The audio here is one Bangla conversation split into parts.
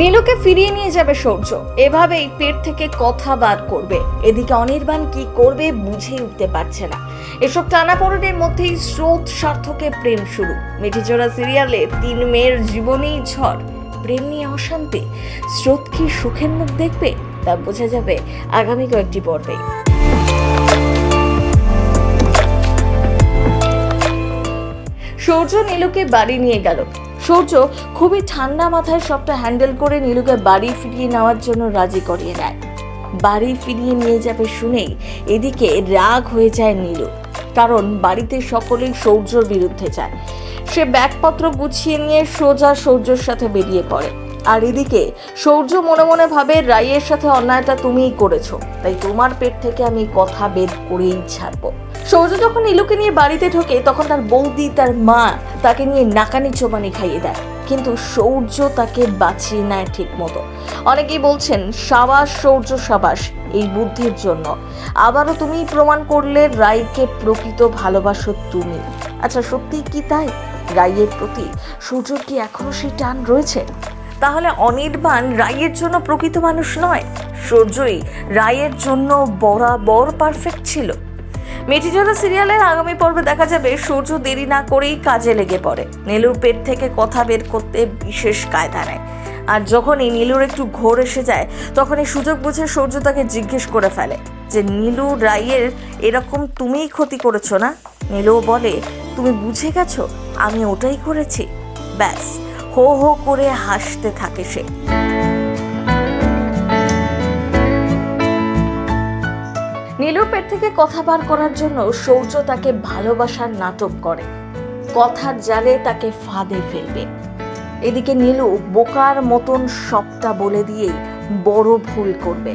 নীলুকে ফিরিয়ে নিয়ে যাবে সূর্য। এভাবেই পেট থেকে কথা বার করবে। এদিকে অনির্বাণ কি করবে বুঝেই উঠতে পারছে না। এসব টানাপোড়েনের মধ্যেই স্রোত সার্থকে প্রেম শুরু। মিঠিজোড়া সিরিয়ালে তিন মেয়ের জীবনেই ঝড়। প্রেম নিয়ে অশান্তি। স্রোত কি সুখের মুখ দেখবে? তা বোঝা যাবে আগামী কয়েকটি পর্বে। সূর্য নীলুকে বাড়ি নিয়ে গেল। সূর্য খুবই ঠান্ডা মাথায় সবটা হ্যান্ডেল করে নীলুকে বাড়ি ফিরিয়ে নেওয়ার জন্য রাজি করিয়ে নেয়। বাড়ি ফিরিয়ে নিয়ে যাবে শুনেই এদিকে রাগ হয়ে যায় নীলু, কারণ বাড়িতে সকলেই সৌর্যর বিরুদ্ধে যায়। সে ব্যাগপত্র গুছিয়ে নিয়ে সোজা সৌর্যর সাথে বেরিয়ে পড়ে। আর এদিকে সৌর্য মনে মনে ভাবে, রাইয়ের সাথে অন্যায়টা তুমিই করেছ, তাই তোমার পেট থেকে আমি কথা বের করেই ছাড়বো। সৌর্য যখন নীলুকে নিয়ে বাড়িতে ঢোকে, তখন তার বৌদি, তার মা তাকে নিয়ে নাকানি চোবানি খাইয়ে দেয়। কিন্তু সৌর্য তাকে বাঁচিয়ে নেয় ঠিক মতো অনেকেই বলছেন, সাবাস, সৌর্য সাবাস, এই বুদ্ধির জন্য। আবারও তুমি প্রমাণ করলে রায়কে প্রকৃত ভালোবাসো তুমি। আচ্ছা সত্যি কি তাই? রায়ের প্রতি সূর্যর কি এখনও সেই টান রয়েছে? তাহলে অনির্বাণ রায়ের জন্য প্রকৃত মানুষ নয়। সূর্যই রায়ের জন্য বরাবর পারফেক্ট ছিল। মেটিজোড়া সিরিয়ালের আগামী পর্বে দেখা যাবে। সূর্য দেরি না করেই কাজে লেগে পড়ে। নীলুর পেট থেকে কথা বের করতে বিশেষ কায়দা নেয়। আর যখনই নীলুর একটু ঘোর এসে যায়, তখন এই সুযোগ বুঝে সূর্য তাকে জিজ্ঞেস করে ফেলে যে, নীলু রায়ের এরকম তুমিই ক্ষতি করেছ না? নীলু বলে, তুমি বুঝে গেছো? আমি ওটাই করেছি। ব্যাস, হো হো করে হাসতে থাকে সে। নীলুর পেট থেকে কথা বার করার জন্য সৌর্য তাকে ভালোবাসার নাটক করে। কথার জালে তাকে ফাঁদে ফেলবে। এদিকে নীলু বোকার মতন সবটা বলে দিয়েই বড় ভুল করবে।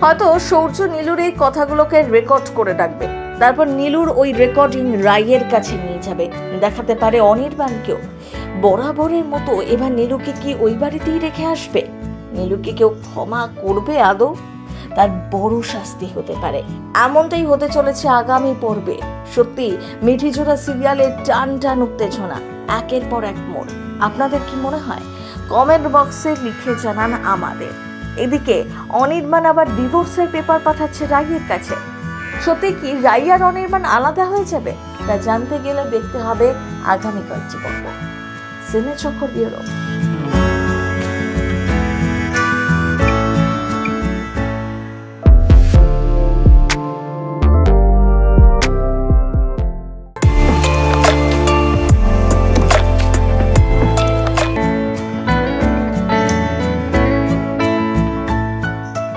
হয়তো সৌর্য নীলুর এই কথাগুলোকে রেকর্ড করে রাখবে তারপর নীলুর ওই রেকর্ডিং রায়ের কাছে নিয়ে যাবে। দেখাতে পারে অনির্বাণকেও। বরাবরের মতো এবার নীলুকে কি ওই বাড়িতেই রেখে আসবে? নীলুকে কেউ ক্ষমা করবে আদৌ? তার বড় শাস্তি হতে পারে। এমনটাই হতে চলেছে আগামী পর্বে। সত্যি মিঠিজোড়া সিরিয়ালের টান টান উত্তেজনা, একের পর এক মোড়। আপনাদের কি মনে হয়? কমেন্ট বক্সে লিখে জানান আমাদের। এদিকে, অনির্বাণ আবার ডিভোর্সের পেপার পাঠাচ্ছে রাইয়ের কাছে। সত্যি কি রাই আর অনির্বাণ আলাদা হয়ে যাবে? তা জানতে গেলে দেখতে হবে আগামী পর্ব। সিনে চক্কর বিউরো